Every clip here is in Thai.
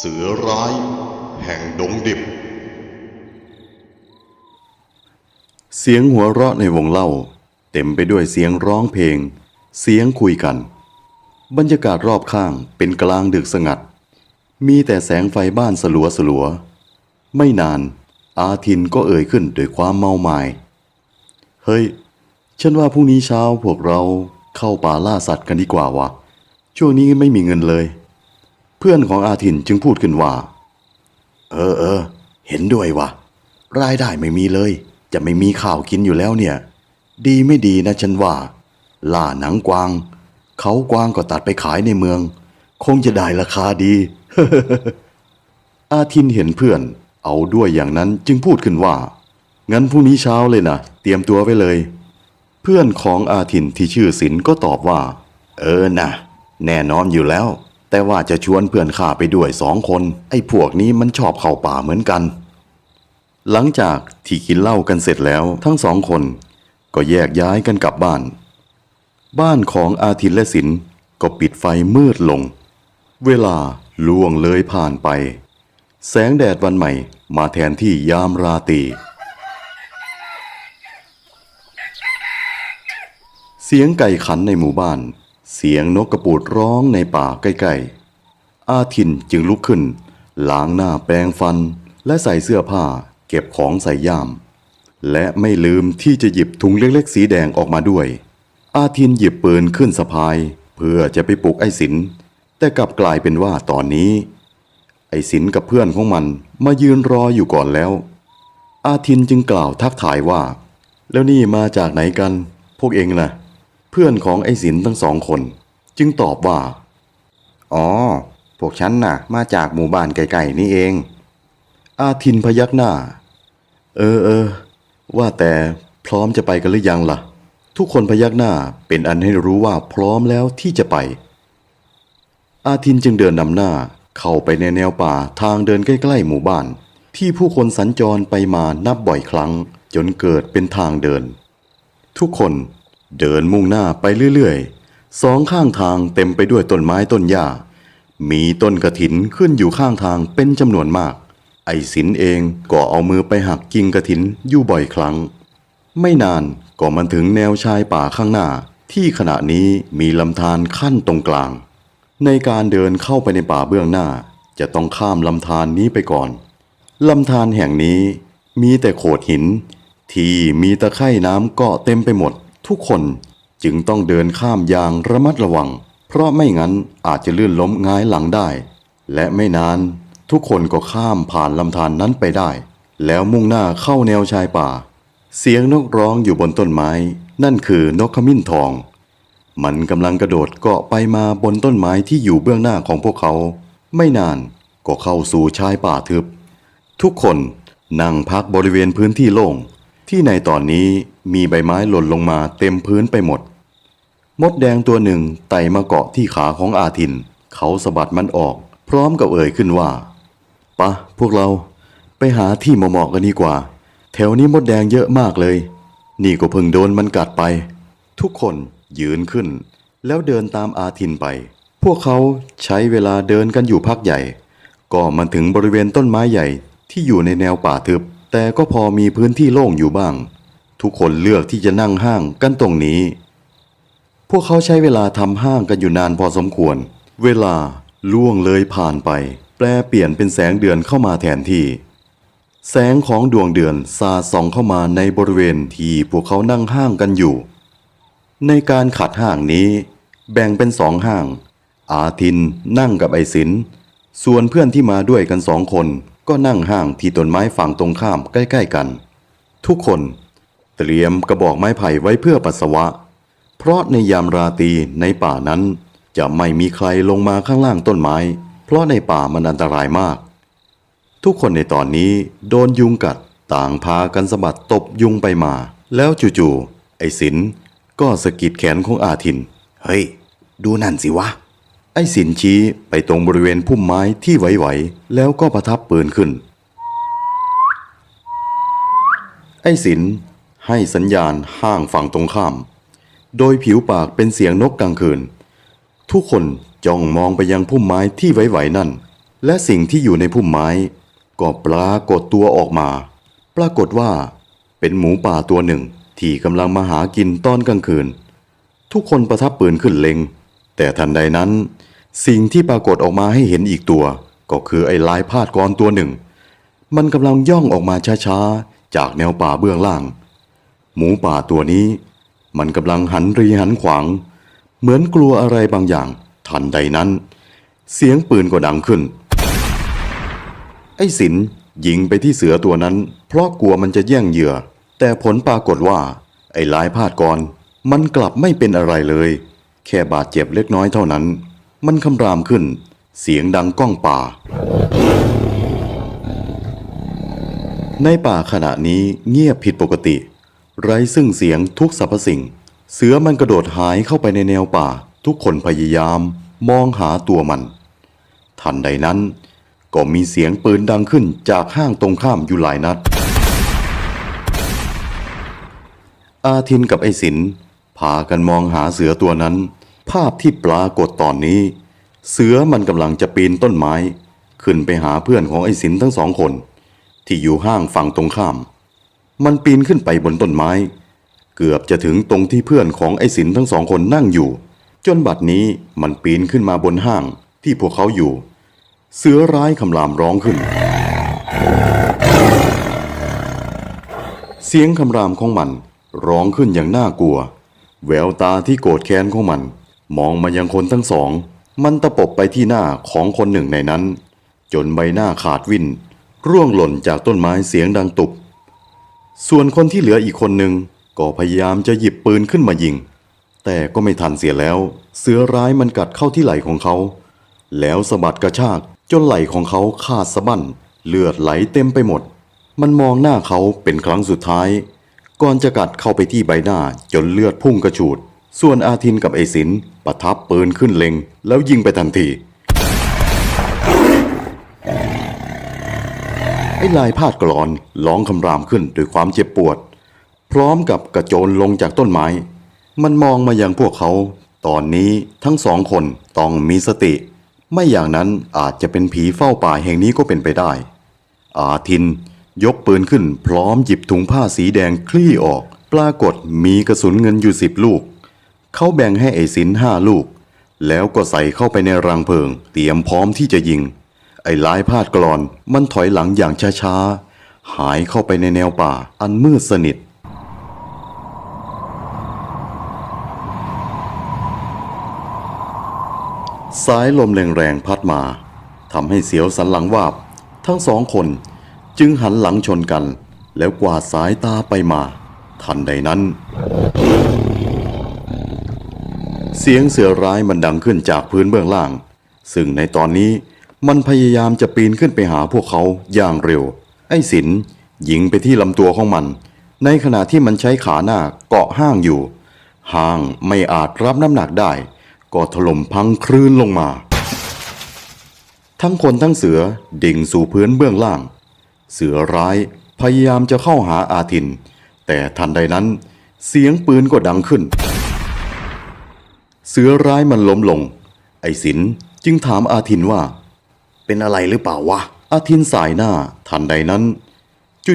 เสือร้ายแห่งดงดิบ เสียงหัวเราะในวงเล่า เต็มไปด้วยเสียงร้องเพลง เสียงคุยกัน บรรยากาศรอบข้างเป็นกลางดึกสงัด มีแต่แสงไฟบ้านสลัวสลัว ไม่นานอาทินก็เอ่ยขึ้นด้วยความเมาหมาย เฮ้ย ฉันว่าพรุ่งนี้เช้าพวกเราเข้าป่าล่าสัตว์กันดีกว่าวะช่วงนี้ไม่มีเงินเลย เพื่อนของอาทินจึงพูดขึ้นว่า เออเออ เห็นด้วยวะรายได้ไม่มีเลย จะไม่มีข้าวกินอยู่แล้วเนี่ย ดีไม่ดีนะฉันว่า ล่าหนังกวาง เขากวางก็ตัดไปขายในเมือง คงจะได้ราคาดี อาทินเห็นเพื่อน เอาด้วยอย่างนั้นจึงพูดขึ้นว่า งั้นพรุ่งนี้เช้าเลยนะเตรียมตัวไว้เลย เพื่อนของอาทินที่ชื่อศิลก็ตอบว่า เออนะแน่นอนอยู่แล้ว แต่ว่าจะชวนเพื่อนข้าไปด้วยสองคน ไอ้พวกนี้มันชอบเข้าป่าเหมือนกัน หลังจากที่กินเหล้ากันเสร็จแล้วทั้งสองคน ก็แยกย้ายกันกลับบ้าน บ้านของอาทินและศิลก็ปิดไฟมืดลง เวลาล่วงเลยผ่านไป แสงแดดวันใหม่มาแทนที่ยามราตรีเสียงไก่ขันในหมู่บ้าน เสียงนกกระปูดร้องในป่าใกล้ๆ อาทินจึงลุกขึ้น ล้างหน้าแปรงฟัน และใส่เสื้อผ้าเก็บของใส่ย่าม และไม่ลืมที่จะหยิบถุงเล็กๆ สีแดงออกมาด้วย อาทินหยิบปืนขึ้นสะพาย เพื่อจะไปปลุกไอ้สิน แต่กลับกลายเป็นว่าตอนนี้ ไอ้สินกับเพื่อนของมันมายืนรออยู่ก่อนแล้ว อาทินจึงกล่าวทักทายว่า แล้วนี่มาจากไหนกัน พวกเองนะ่ะ เพื่อนของไอ้สินทั้งสองคน จึงตอบว่า อ๋อ พวกฉันน่ะ มาจากหมู่บ้านไกลๆนี่เอง อาทินพยักหน้า เออเออ ว่าแต่พร้อมจะไปกันหรือยังล่ะ ทุกคนพยักหน้าเป็นอันให้รู้ว่าพร้อมแล้วที่จะไป อาทินจึงเดินนำหน้าเข้าไปในแนวป่าทางเดินใกล้ๆหมู่บ้าน ที่ผู้คนสัญจรไปมานับบ่อยครั้ง จนเกิดเป็นทางเดิน ทุกคน เดินมุ่งหน้าไปเรื่อยๆ สองข้างทางเต็มไปด้วยต้นไม้ต้นหญ้า มีต้นกระถินขึ้นอยู่ข้างทางเป็นจำนวนมาก ไอ้สินเองก็เอามือไปหักกิ่งกระถินอยู่บ่อยครั้ง ไม่นานก็มันถึงแนวชายป่าข้างหน้า ที่ขณะนี้มีลำธารขั้นตรงกลาง ในการเดินเข้าไปในป่าเบื้องหน้า จะต้องข้ามลำธารนี้ไปก่อนลำธารแห่งนี้มีแต่โขดหิน ที่มีตะไคร่น้ำเกาะเต็มไปหมด ทุกคนจึงต้องเดินข้ามอย่างระมัดระวัง เพราะไม่งั้นอาจจะลื่นล้มง่ายหลังได้ และไม่นานทุกคนก็ข้ามผ่านลำธารนนั้นไปได้ แล้วมุ่งหน้าเข้าแนวชายป่า เสียงนกร้องอยู่บนต้นไม้ นั่นคือนกขมิ้นทอง มันกำลังกระโดดเกาะไปมาบนต้นไม้ที่อยู่เบื้องหน้าของพวกเขา ไม่นานก็เข้าสู่ชายป่าทึบ ทุกคนนั่งพักบริเวณพื้นที่โล่งที่ในตอนนี้ มีใบไม้หล่นลงมาเต็มพื้นไปหมด มดแดงตัวหนึ่งไต่มาเกาะที่ขาของอาทิน เขาสะบัดมันออก พร้อมกับเอ่ยขึ้นว่าปะพวกเราไปหาที่เหมาะๆกันดีกว่า แถวนี้มดแดงเยอะมากเลย นี่ก็เพิ่งโดนมันกัดไป ทุกคนยืนขึ้น แล้วเดินตามอาทินไป พวกเขาใช้เวลาเดินกันอยู่พักใหญ่ ก็มาถึงบริเวณต้นไม้ใหญ่ที่อยู่ในแนวป่าทึบ แต่ก็พอมีพื้นที่โล่งอยู่บ้าง ทุกคนเลือกที่จะนั่งห้างกันตรงนี้ พวกเขาใช้เวลาทำห้างกันอยู่นานพอสมควร เวลาล่วงเลยผ่านไป แปลเปลี่ยนเป็นแสงเดือนเข้ามาแทนที่ แสงของดวงเดือนสาส่องเข้ามาในบริเวณที่พวกเขานั่งห้างกันอยู่ ในการขัดห้างนี้ แบ่งเป็นสองห้าง อาทินนั่งกับไอสินส่วนเพื่อนที่มาด้วยกันสองคนก็นั่งห้างที่ต้นไม้ฝั่งตรงข้ามใกล้ ๆ กัน ทุกคน เตรียมกระบอกไม้ไผ่ไว้เพื่อปัสสาวะ เพราะในยามราตรีในป่านั้น จะไม่มีใครลงมาข้างล่างต้นไม้ เพราะในป่ามันอันตรายมาก ทุกคนในตอนนี้โดนยุงกัดต่างพากันสะบัดตบยุงไปมา แล้วจู่ๆไอ้สินก็สะกิดแขนของอาทิน เฮ้ย ดูนั่นสิวะ ไอ้สินชี้ไปตรงบริเวณพุ่มไม้ที่ไหวๆแล้วก็ประทับปืนขึ้น ไอ้สิน ให้สัญญาณห้างฝั่งตรงข้าม โดยผิวปากเป็นเสียงนกกลางคืน ทุกคนจ้องมองไปยังพุ่มไม้ที่ไหวๆนั่น และสิ่งที่อยู่ในพุ่มไม้ ก็ปรากฏตัวออกมา ปรากฏว่า เป็นหมูป่าตัวหนึ่งที่กำลังมาหากินตอนกลางคืน ทุกคนประทับปืนขึ้นเล็ง แต่ทันใดนั้น สิ่งที่ปรากฏออกมาให้เห็นอีกตัว ก็คือไอ้ลายพาดกรตัวหนึ่ง มันกำลังย่องออกมาช้าๆ จากแนวป่าเบื้องล่าง หมูป่าตัวนี้ มันกำลังหันรีหันขวาง เหมือนกลัวอะไรบางอย่าง ทันใดนั้น เสียงปืนก็ดังขึ้น ไอ้สินยิงไปที่เสือตัวนั้น เพราะกลัวมันจะแย่งเหยื่อ แต่ผลปรากฏว่า ไอ้ลายพาดกรมันกลับไม่เป็นอะไรเลย แค่บาดเจ็บเล็กน้อยเท่านั้น มันคำรามขึ้น เสียงดังก้องป่า ในป่าขณะนี้เงียบผิดปกติ ไร้ซึ่งเสียงทุกสรรพสิ่ง เสือมันกระโดดหายเข้าไปในแนวป่า ทุกคนพยายามมองหาตัวมัน ทันใดนั้น ก็มีเสียงปืนดังขึ้นจากห้างตรงข้ามอยู่หลายนัด อาทินกับไอ้สินพากันมองหาเสือตัวนั้น ภาพที่ปรากฏตอนนี้ เสือมันกำลังจะปีนต้นไม้ ขึ้นไปหาเพื่อนของไอ้สินทั้งสองคน ที่อยู่ห้างฝั่งตรงข้าม มันปีนขึ้นไปบนต้นไม้ เกือบจะถึงตรงที่เพื่อนของไอ้สินทั้งสองคนนั่งอยู่ จนบัดนี้มันปีนขึ้นมาบนห้างที่พวกเขาอยู่ เสือร้ายคำรามร้องขึ้น เสียงคำรามของมันร้องขึ้นอย่างน่ากลัว แววตาที่โกรธแค้นของมัน มองมายังคนทั้งสอง มันตะปบไปที่หน้าของคนหนึ่งในนั้น จนใบหน้าขาดวินร่วงหล่นจากต้นไม้เสียงดังตุบ ส่วนคนที่เหลืออีกคนหนึ่งก็พยายามจะหยิบปืนขึ้นมายิง แต่ก็ไม่ทันเสียแล้ว เสือร้ายมันกัดเข้าที่ไหล่ของเขา แล้วสะบัดกระชากจนไหล่ของเขาขาดสะบั้นเลือดไหลเต็มไปหมด มันมองหน้าเขาเป็นครั้งสุดท้าย ก่อนจะกัดเข้าไปที่ใบหน้าจนเลือดพุ่งกระฉูด ส่วนอาทินกับไอสินประทับปืนขึ้นเล็ง แล้วยิงไปทันที ไอ้ลายพาดกรอนร้องคำรามขึ้นด้วยความเจ็บปวด พร้อมกับกระโจนลงจากต้นไม้ มันมองมายังพวกเขา ตอนนี้ทั้งสองคนต้องมีสติ ไม่อย่างนั้นอาจจะเป็นผีเฝ้าป่าแห่งนี้ก็เป็นไปได้ อาทินยกปืนขึ้นพร้อมหยิบถุงผ้าสีแดงคลี่ออก ปรากฏมีกระสุนเงินอยู่สิบลูก เขาแบ่งให้ไอ้สินห้าลูก แล้วก็ใส่เข้าไปในรังเพลิง เตรียมพร้อมที่จะยิง ไอ้ลายพาดกรอน มันถอยหลังอย่างช้าๆ หายเข้าไปในแนวป่า อันมืดสนิท สายลมแรงๆพัดมาทำให้เสียวสันหลังวาบ ทั้งสองคนจึงหันหลังชนกัน แล้วกวาดสายตาไปมา ทันใดนั้น เสียงเสือร้ายมันดังขึ้นจากพื้นเบื้องล่าง ซึ่งในตอนนี้ มันพยายามจะปีนขึ้นไปหาพวกเขาอย่างเร็ว ไอ้สินยิงไปที่ลำตัวของมัน ในขณะที่มันใช้ขาหน้าเกาะห้างอยู่ ห้างไม่อาจรับน้ำหนักได้ ก็ถล่มพังคลื่นลงมา ทั้งคนทั้งเสือดิ่งสู่พื้นเบื้องล่าง เสือร้ายพยายามจะเข้าหาอาทิน แต่ทันใดนั้น เสียงปืนก็ดังขึ้น เสือร้ายมันล้มลง ไอ้สินจึงถามอาทินว่า เป็นอะไรหรือเปล่าวะอาทินสายหน้าทันใดนั้น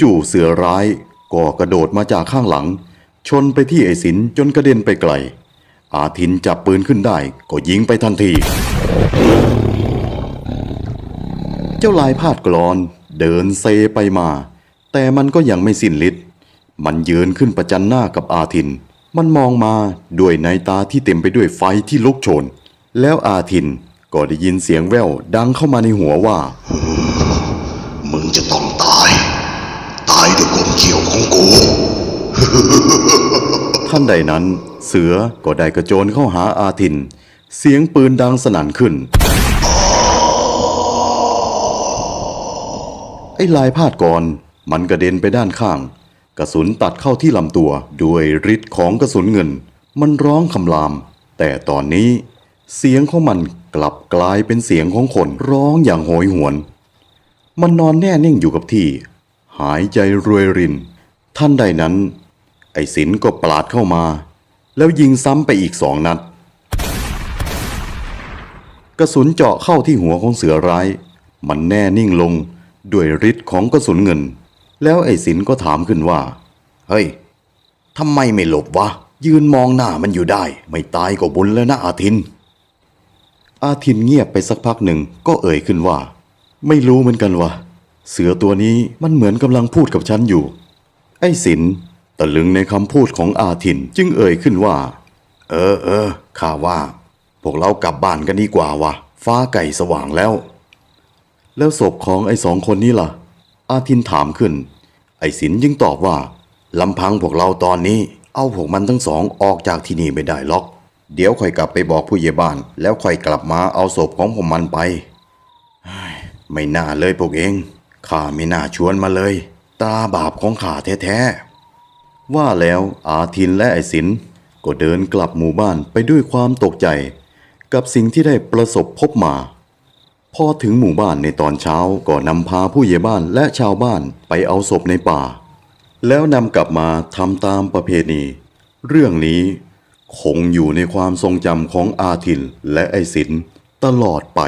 จู่ๆเสือร้ายก็กระโดดมาจากข้างหลัง ชนไปที่ไอ้สินจนกระเด็นไปไกล อาทินจับปืนขึ้นได้ก็ยิงไปทันที เจ้าลายพาดกรอน เดินเซไปมา แต่มันก็ยังไม่สิ้นฤทธิ์มันยืนขึ้นประจันหน้ากับอาทิน มันมองมาด้วยในตาที่เต็มไปด้วยไฟที่ลุกโชน แล้วอาทิน ก็ได้ยินเสียงแว่วดังเข้ามาในหัวว่า มึงจะต้องตาย ตายด้วยกลมเขียวของกู ท่านใดนั้น เสือก็ได้กระโจนเข้าหาอาทิน เสียงปืนดังสนั่นขึ้น ไอ้ลายพาดก่อน มันกระเด็นไปด้านข้าง กระสุนตัดเข้าที่ลำตัวด้วยฤทธิ์ของกระสุนเงิน มันร้องคำราม แต่ตอนนี้ เสียงของมันกลับกลายเป็นเสียงของคนร้องอย่างโหยหวน มันนอนแน่นิ่งอยู่กับที่ หายใจรวยริน ท่านใดนั้น ไอ้สินก็ปลาดเข้ามา แล้วยิงซ้ำไปอีกสองนัด กระสุนเจาะเข้าที่หัวของเสือร้าย มันแน่นิ่งลงด้วยฤทธิ์ของกระสุนเงิน แล้วไอ้สินก็ถามขึ้นว่า เฮ้ยทำไมไม่หลบวะ ยืนมองหน้ามันอยู่ได้ ไม่ตายก็บุญแล้วนะอาทิน อาทินเงียบไปสักพักหนึ่งก็เอ่ยขึ้นว่า ไม่รู้เหมือนกันวะเสือตัวนี้มันเหมือนกำลังพูดกับฉันอยู่ ไอ้สินตะลึงในคำพูดของอาทินจึงเอ่ยขึ้นว่า เออเออข้าว่า พวกเรากลับบ้านกันดีกว่าวะฟ้าไก่สว่างแล้ว แล้วศพของไอ้สองคนนี้ล่ะ อาทินถามขึ้น ไอ้สินจึงตอบว่าลำพังพวกเราตอนนี้ เอาพวกมันทั้งสองออกจากที่นี่ไม่ได้หรอก เดี๋ยวค่อยกลับไปบอกผู้ใหญ่บ้าน แล้วค่อยกลับมาเอาศพของพวกมันไป ไม่น่าเลยพวกเอง ข้าไม่น่าชวนมาเลย ตาบาปของข้าแท้ๆ ว่าแล้วอาทินและไอ้สินก็เดินกลับหมู่บ้านไปด้วยความตกใจ กับสิ่งที่ได้ประสบพบมา พอถึงหมู่บ้านในตอนเช้าก็นำพาผู้ใหญ่บ้านและชาวบ้านไปเอาศพในป่า แล้วนำกลับมาทำตามประเพณี เรื่องนี้ คงอยู่ในความทรงจำของอาทินและไอศินตลอดไป